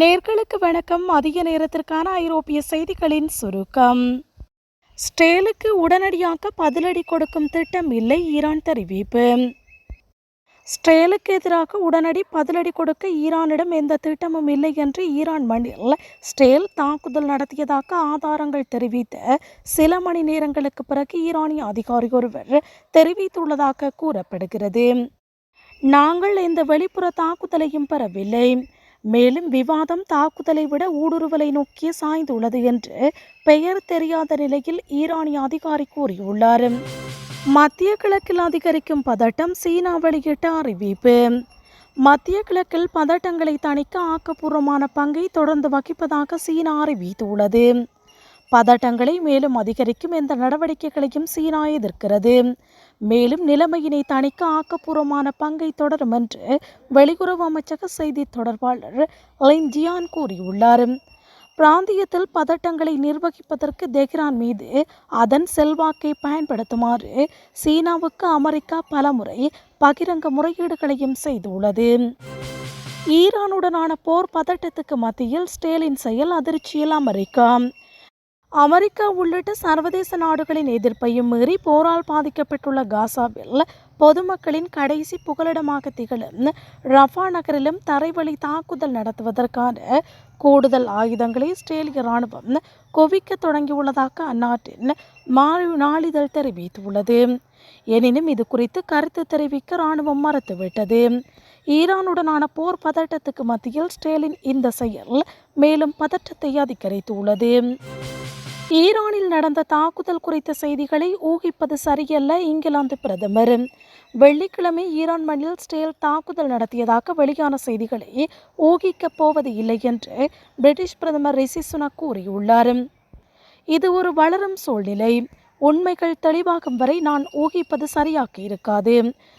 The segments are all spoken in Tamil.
நேர்களுக்கு வணக்கம். அதிக நேரத்திற்கான ஐரோப்பிய செய்திகளின் சுருக்கம். ஸ்டேலுக்கு உடனடியாக பதிலடி கொடுக்கும் திட்டம் இல்லை ஈரான் தெரிவிப்பு. ஸ்டேலுக்கு எதிராக உடனடி பதிலடி கொடுக்க ஈரானிடம் எந்த திட்டமும் இல்லை என்று ஈரான் மண்ணில் ஸ்டேல் தாக்குதல் நடத்தியதாக ஆதாரங்கள் தெரிவித்த சில மணி நேரங்களுக்கு பிறகு ஈரானிய அதிகாரி ஒருவர் தெரிவித்துள்ளதாக கூறப்படுகிறது. நாங்கள் எந்த வெளிப்புற தாக்குதலையும் பெறவில்லை. மேலும் விவாதம் தாக்குதலை விட ஊடுருவலை நோக்கி சாய்ந்துள்ளது என்று பெயர் தெரியாத நிலையில் ஈரானிய அதிகாரி கூறியுள்ளார். மத்திய கிழக்கில் அதிகரிக்கும் பதட்டம் சீனா வெளியிட்ட அறிவிப்பு. மத்திய கிழக்கில் பதட்டங்களை தணிக்க ஆக்கப்பூர்வமான பங்கை தொடர்ந்து வகிப்பதாக சீனா அறிவித்துள்ளது. பதட்டங்களை மேலும் அதிகரிக்கும் எந்த நடவடிக்கைகளையும் சீனா எதிர்க்கிறது. மேலும் நிலைமையினை தணிக்க ஆக்கப்பூர்வமான பங்கை தொடரும் என்று வெளியுறவு அமைச்சக செய்தி தொடர்பாளர் லின் ஜியான் கூறியுள்ளார். பிராந்தியத்தில் பதட்டங்களை நிர்வகிப்பதற்கு தெஹ்ரான் மீது அதன் செல்வாக்கை பயன்படுத்துமாறு சீனாவுக்கு அமெரிக்கா பலமுறை பகிரங்க முறையீடுகளையும் செய்துள்ளது. ஈரானுடனான போர் பதட்டத்துக்கு மத்தியில் ஸ்டேலின் செயல் அதிர்ச்சியில் அமெரிக்கா. அமெரிக்கா உள்ளிட்ட சர்வதேச நாடுகளின் எதிர்ப்பையும் மீறி போரால் பாதிக்கப்பட்டுள்ள காசாவில் பொதுமக்களின் கடைசி புகலிடமாக திகழும் ரஃபா நகரிலும் தரைவழி தாக்குதல் நடத்துவதற்கான கூடுதல் ஆயுதங்களை இஸ்ரேலிய இராணுவம் குவிக்க தொடங்கியுள்ளதாக அந்நாட்டின் மாறு நாளிதழ் தெரிவித்துள்ளது. எனினும் இது குறித்து கருத்து தெரிவிக்க இராணுவம் மறுத்துவிட்டது. ஈரானுடனான போர் பதட்டத்துக்கு மத்தியில் ஸ்டேலின் இந்த செயல் மேலும் பதற்றத்தை அதிகரித்துள்ளது. ஈரானில் நடந்த தாக்குதல் குறித்த செய்திகளை ஊகிப்பது சரியல்ல இங்கிலாந்து பிரதமர். வெள்ளிக்கிழமை ஈரான் மண்ணில் ஸ்டேல் தாக்குதல் நடத்தியதாக வெளியான செய்திகளை ஊகிக்கப் போவது இல்லை என்று பிரிட்டிஷ் பிரதமர் ரிஷி சுனக் கூறியுள்ளார். இது ஒரு வளரும் சூழ்நிலை. உண்மைகள் தெளிவாகும் வரை நான் ஊகிப்பது சரியாக இருக்காது.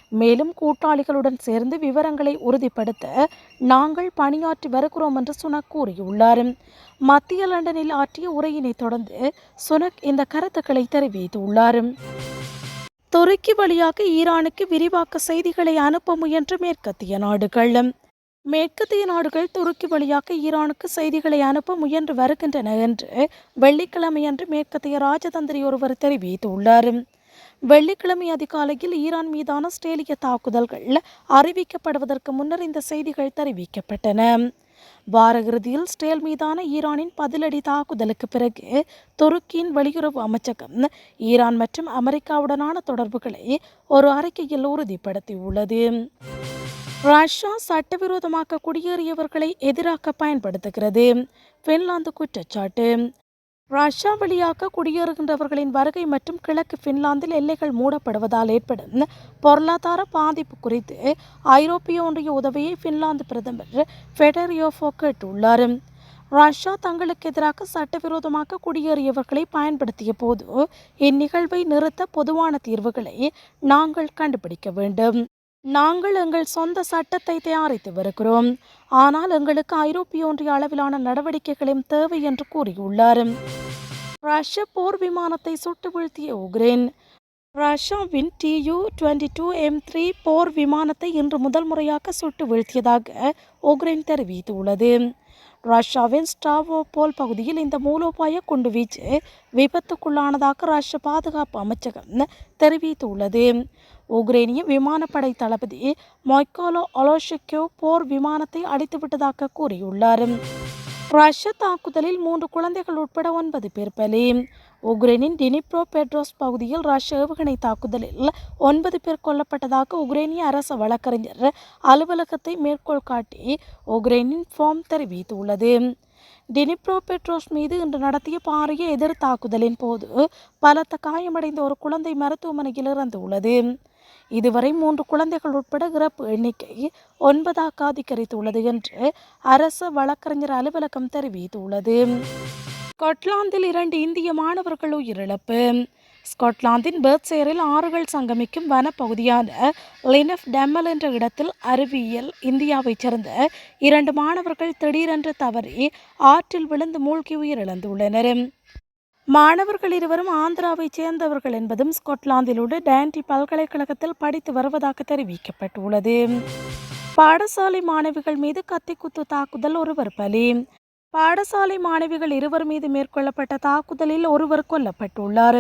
மேலும் கூட்டாளிகளுடன் சேர்ந்து விவரங்களை உறுதிப்படுத்த நாங்கள் பணியாற்றி வருகிறோம் என்று சுனக் கூறியுள்ளார். மத்திய லண்டனில் ஆற்றிய உரையினை தொடர்ந்து சுனக் இந்த கருத்துக்களை தெரிவித்துள்ளார். துருக்கி வழியாக ஈரானுக்கு விரிவாக்க செய்திகளை அனுப்ப முயன்ற மேற்கத்திய நாடுகள். மேற்கத்திய நாடுகள் துருக்கி வழியாக ஈரானுக்கு செய்திகளை அனுப்ப முயன்று வருகின்றன என்று வெள்ளிக்கிழமையன்று மேற்கத்திய ராஜதந்திரி ஒருவர் தெரிவித்துள்ளார். வெள்ளிக்கிழமை அதிகாலையில் ஈரான் மீதான ஆஸ்திரேலிய தாக்குதல்கள் அறிவிக்கப்படுவதற்கு முன்னர் இந்த செய்திகள் தெரிவிக்கப்பட்டன. வார இறுதியில் ஸ்டேல் மீதான ஈரானின் பதிலடி தாக்குதலுக்கு பிறகு துருக்கியின் வெளியுறவு அமைச்சகம் ஈரான் மற்றும் அமெரிக்காவுடனான தொடர்புகளை ஒரு அறிக்கையில் உறுதிப்படுத்தியுள்ளது. ரஷ்யா சட்டவிரோதமாக குடியேறியவர்களை எதிராக பயன்படுத்துகிறது. பின்லாந்து குற்றச்சாட்டு. ரஷ்யா வழியாக குடியேறுகின்றவர்களின் வருகை மற்றும் கிழக்கு பின்லாந்தில் எல்லைகள் மூடப்படுவதால் ஏற்படும் பொருளாதார பாதிப்பு குறித்து ஐரோப்பிய ஒன்றிய உதவியை பின்லாந்து பிரதமர் ஃபெடரியோஃபோ கேட்டுள்ளார். ரஷ்யா தங்களுக்கு எதிராக சட்டவிரோதமாக குடியேறியவர்களை பயன்படுத்திய போது இந்நிகழ்வை நிறுத்த பொதுவான தீர்வுகளை நாங்கள் கண்டுபிடிக்க வேண்டும். நாங்கள் எங்கள் சொந்த சட்டத்தை தயாரித்து வருகிறோம். ஆனால் எங்களுக்கு ஐரோப்பிய ஒன்றிய அளவிலான நடவடிக்கைகளும் தேவை என்று கூறியுள்ளார். ரஷ்ய போர் விமானத்தை சுட்டு வீழ்த்திய உக்ரைன் ரஷ்யாவின் டியூ டுவெண்ட்டி டூ எம் த்ரீ போர் விமானத்தை இன்று முதல் முறையாக சுட்டு வீழ்த்தியதாக உக்ரைன் தெரிவித்துள்ளது. ரஷ்யாவின் ஸ்டாவோபோல் பகுதியில் இந்த மூலோபாய குண்டுவீச்சு விபத்துக்குள்ளானதாக ரஷ்ய பாதுகாப்பு அமைச்சகம் தெரிவித்துள்ளது. உக்ரைனிய விமானப்படை தளபதி மொய்கோலோ ஒலோஷிக்கோ போர் விமானத்தை அடித்துவிட்டதாக கூறியுள்ளார். ரஷ்ய தாக்குதலில் மூன்று குழந்தைகள் உட்பட ஒன்பது பேர் பலி. உக்ரைனின் டினிப்ரோ பெட்ரோஸ் பகுதியில் ரஷ்ய ஏவுகணை தாக்குதலில் ஒன்பது பேர் கொல்லப்பட்டதாக உக்ரைனிய அரசு வழக்கறிஞர் அலுவலகத்தை மேற்கோள் காட்டி உக்ரைனின் ஃபார்ம் தெரிவித்துள்ளது. டினிப்ரோ பெட்ரோஸ் மீது இன்று நடத்திய பாரிய எதிர் தாக்குதலின் போது பலத்த காயமடைந்த ஒரு குழந்தை மருத்துவமனையில் இறந்துள்ளது. இதுவரை மூன்று குழந்தைகள் உட்பட இறப்பு எண்ணிக்கை ஒன்பதாக அதிகரித்துள்ளது என்று அரசு வழக்கறிஞர் அலுவலகம் தெரிவித்துள்ளது. ஸ்காட்லாந்தில் இரண்டு இந்திய மாணவர்கள் உயிரிழப்பு ஸ்காட்லாந்தின் பேர்த்சேரில் ஆறுகள் சங்கமிக்கும் வனப்பகுதியான லினஃப் டெம்மல் என்ற இடத்தில் அறிவியல் இந்தியாவைச் சேர்ந்த இரண்டு மாணவர்கள் திடீரென்று தவறி ஆற்றில் விழுந்து மூழ்கி உயிரிழந்துள்ளனர். மாணவர்கள் இருவரும் ஆந்திராவைச் சேர்ந்தவர்கள் என்பதும் ஸ்காட்லாந்தில் உள்ள டேண்டி பல்கலைக்கழகத்தில் படித்து வருவதாக தெரிவிக்கப்பட்டுள்ளது. பாடசாலை மாணவிகள் மீது கத்திக்குத்து தாக்குதல் ஒருவர் பலி. பாடசாலை மாணவிகள் இருவர் மீது மேற்கொள்ளப்பட்ட தாக்குதலில் ஒருவர் கொல்லப்பட்டுள்ளார்.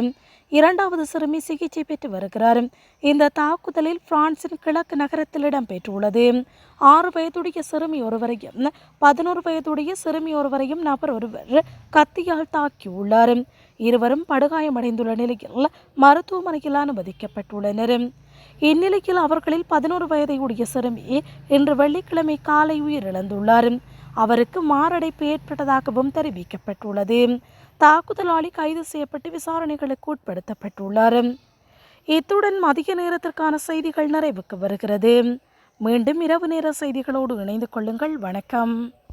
இரண்டாவது சிறுமி சிகிச்சை பெற்று வருகிறார். இந்த தாக்குதலில் பிரான்சின் கிழக்கு நகரத்தில் இடம்பெற்றுள்ளது. ஆறு வயதுடைய சிறுமி ஒருவரையும் பதினோரு வயதுடைய சிறுமி ஒருவரையும் நபர் ஒருவர் கத்தியால் தாக்கியுள்ளார். இருவரும் படுகாயமடைந்துள்ள நிலையில் மருத்துவமனையில் அனுமதிக்கப்பட்டுள்ளனர். இந்நிலையில் அவர்களில் பதினோரு வயதையுடைய சிறுமி இன்று வெள்ளிக்கிழமை காலை உயிரிழந்துள்ளார். அவருக்கு மாரடைப்பு ஏற்பட்டதாகவும் தெரிவிக்கப்பட்டுள்ளது. தாக்குதலாளி கைது செய்யப்பட்டு விசாரணைகளுக்கு உட்படுத்தப்பட்டுள்ளார். இத்துடன் மதிய நேரத்திற்கான செய்திகள் நிறைவுக்கு வருகிறது. மீண்டும் இரவு நேர செய்திகளோடு இணைந்து கொள்ளுங்கள். வணக்கம்.